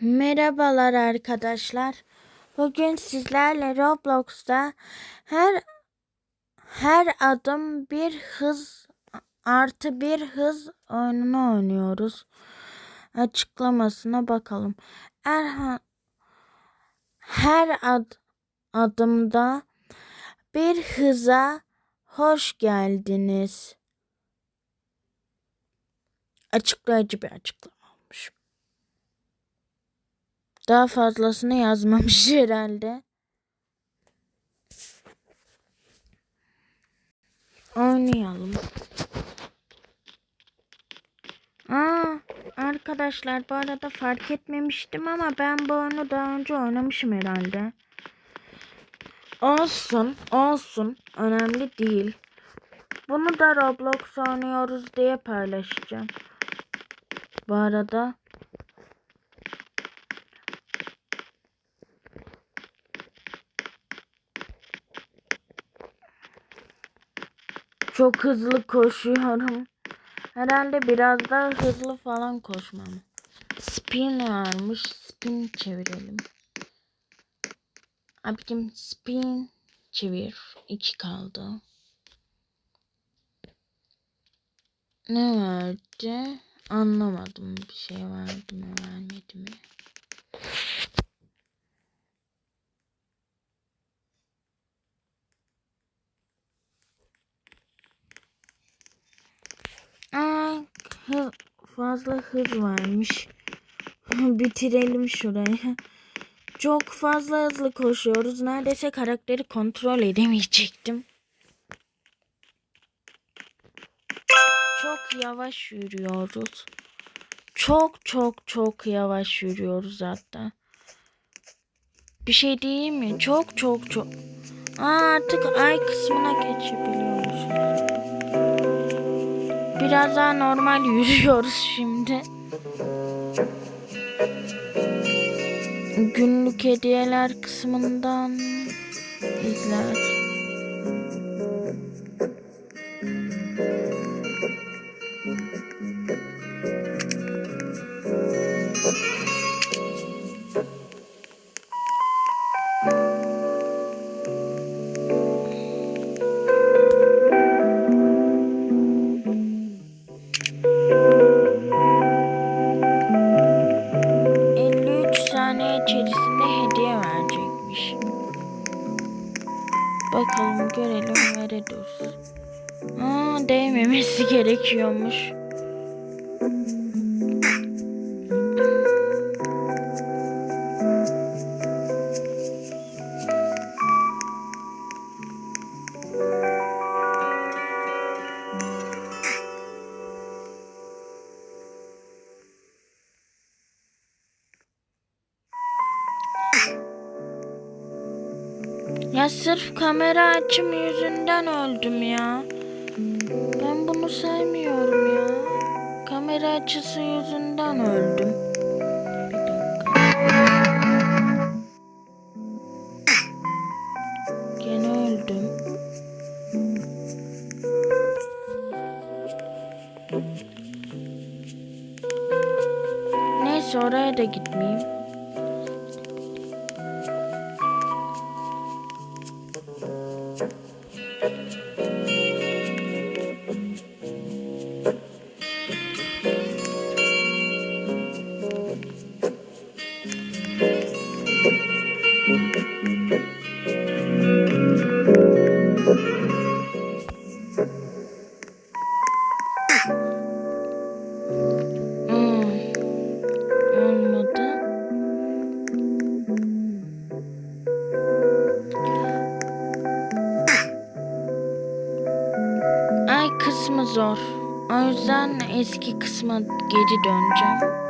Merhabalar arkadaşlar. Bugün sizlerle Roblox'ta her her adım bir hız artı bir hız oyununu oynuyoruz. Açıklamasına bakalım. Her her ad, adımda bir hıza hoş geldiniz. Açıklayıcı bir açıklama. Daha fazlasını yazmamış herhalde. Oynayalım. Aa, arkadaşlar bu arada fark etmemiştim ama ben bu oyunu daha önce oynamışım herhalde. Olsun, olsun. Önemli değil. Bunu da Roblox oynuyoruz diye paylaşacağım. Bu arada Çok hızlı koşuyorum. Herhalde biraz daha hızlı falan koşmam. Spin varmış. Spin çevirelim. Abicim spin çevir. İki kaldı. Ne verdi? Anlamadım. Bir şey verdi mi vermedi mi? Aa, hız, fazla hız varmış. Bitirelim şurayı. Çok fazla hızlı koşuyoruz. Neredeyse karakteri kontrol edemeyecektim. Çok yavaş yürüyoruz. Çok çok çok yavaş yürüyoruz hatta. Bir şey değil mi? Çok çok çok. Aa, artık ay kısmına geçebiliyoruz. Biraz daha normal yürüyoruz şimdi. Günlük hediyeler kısmından izler. Aa değmemesi gerekiyormuş. Ya sırf kamera açım yüzünden öldüm ya. Bunu sevmiyorum ya. Kamera açısı yüzünden öldüm. Gene öldüm. Neyse oraya da gitmeyeyim. Zor. O yüzden eski kısma geri döneceğim.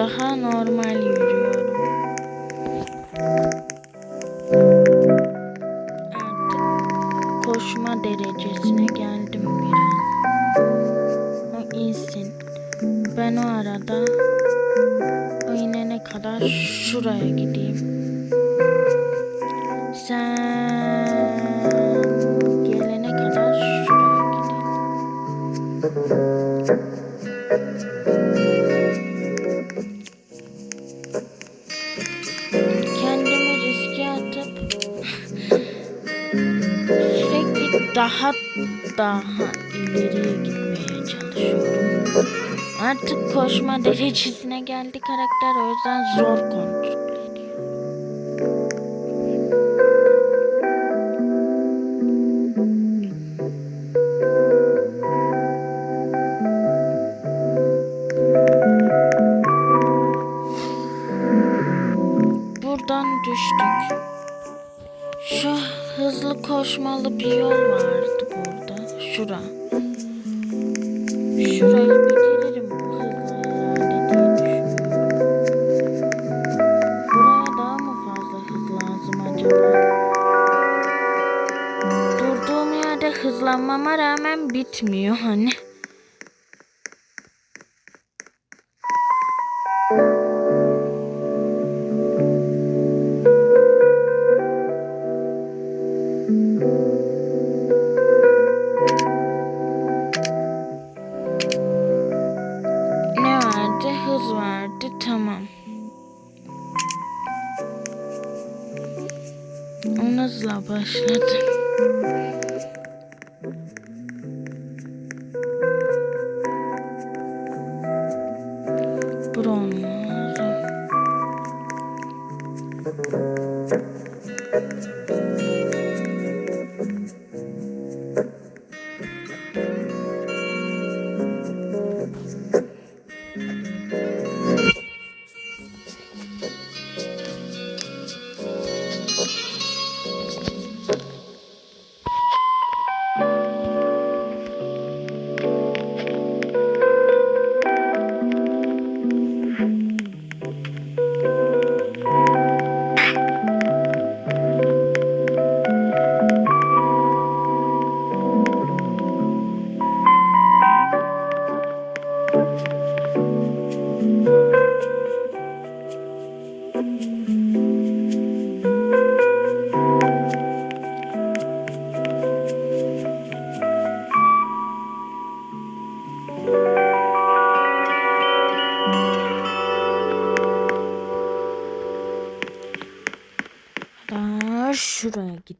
Daha normal. Daha daha ileriye gitmeye çalışıyorum. Artık koşma derecesine geldi karakter o yüzden zor kontrol Şurayı bitiririm hızlı herhalde diye. Buraya daha mı fazla hız lazım? Durduğum yerde hızlanmama rağmen bitmiyor hani. Ne hızla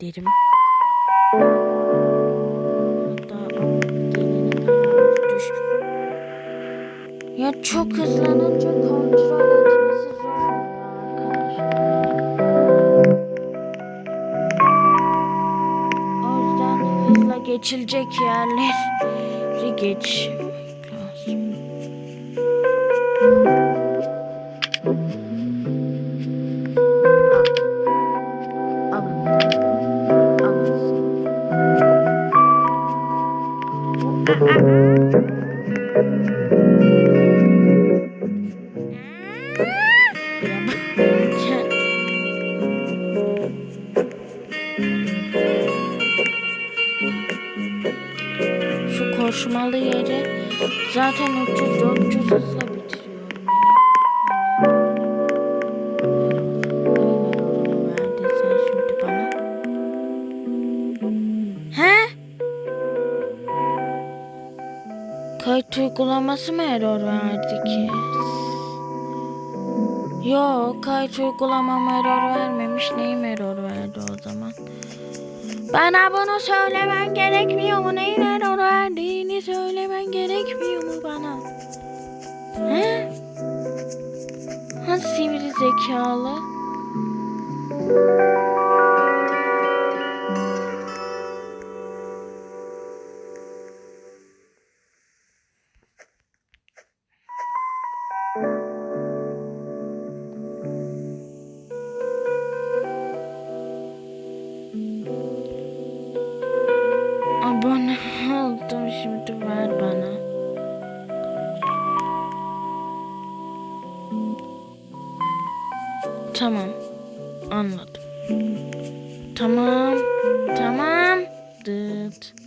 düş. Ya çok hızlanınca kontrol etmesi zor arkadaşlar. O yüzden hızla geçilecek yerleri geçmek zaten 300 400 hızla verdi? Kayıt uygulaması mı error verdi ki? Yok kayıt uygulamam error vermemiş. Neyim error verdi o zaman? Bana bunu söylemen gerekmiyor mu? Neyin error verdiğini sivri zekalı. Tamam. Anladım. Tamam. Tamam. Dıt.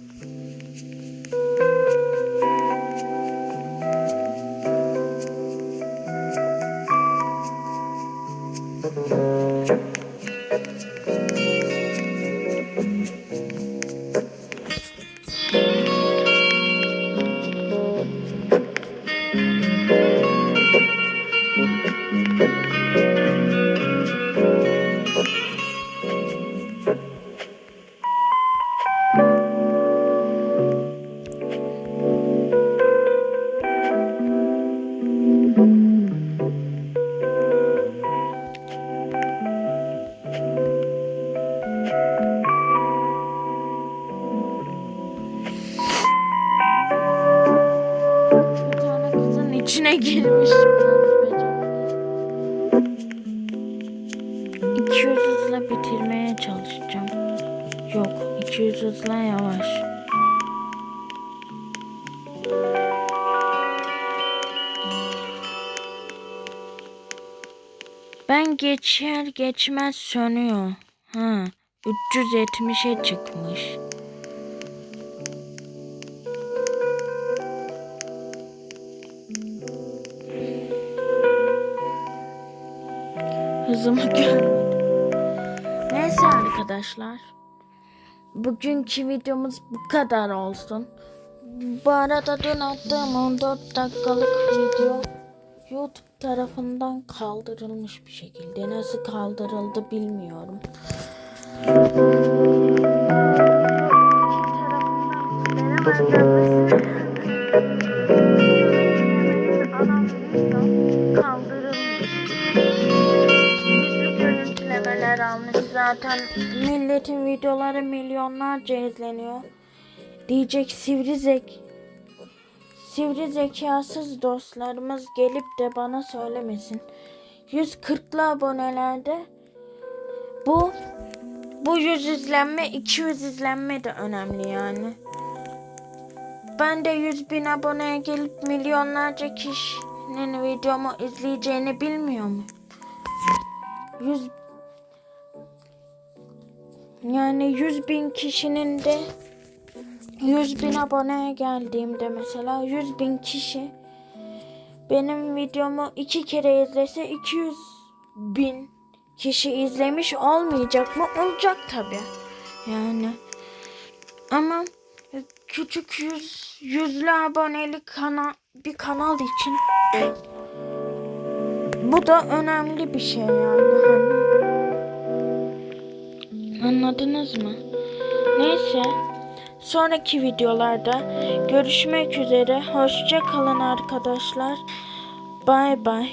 Geçer geçmez sönüyor. Ha, 370'e çıkmış. Hızımı görmedim. Neyse arkadaşlar. Bugünkü videomuz bu kadar olsun. Bu arada dün attığım 14 dakikalık video YouTube tarafından kaldırılmış bir şekilde. Nasıl kaldırıldı bilmiyorum. almış. Zaten milletin videoları milyonlarca izleniyor. Diyecek sivri zek sivri zekasız dostlarımız gelip de bana söylemesin. 140'lı abonelerde bu bu 100 izlenme 200 izlenme de önemli yani. Ben de 100 bin aboneye gelip milyonlarca kişinin videomu izleyeceğini bilmiyor mu? 100 yani 100 bin kişinin de 100 bin aboneye geldiğimde mesela 100 bin kişi benim videomu iki kere izlese 200 bin kişi izlemiş olmayacak mı? Olacak tabi. Yani ama küçük yüz yüzlü aboneli kanal bir kanal için bu da önemli bir şey yani hani. Anladınız mı? Neyse. Sonraki videolarda görüşmek üzere. Hoşça kalın arkadaşlar. Bay bay.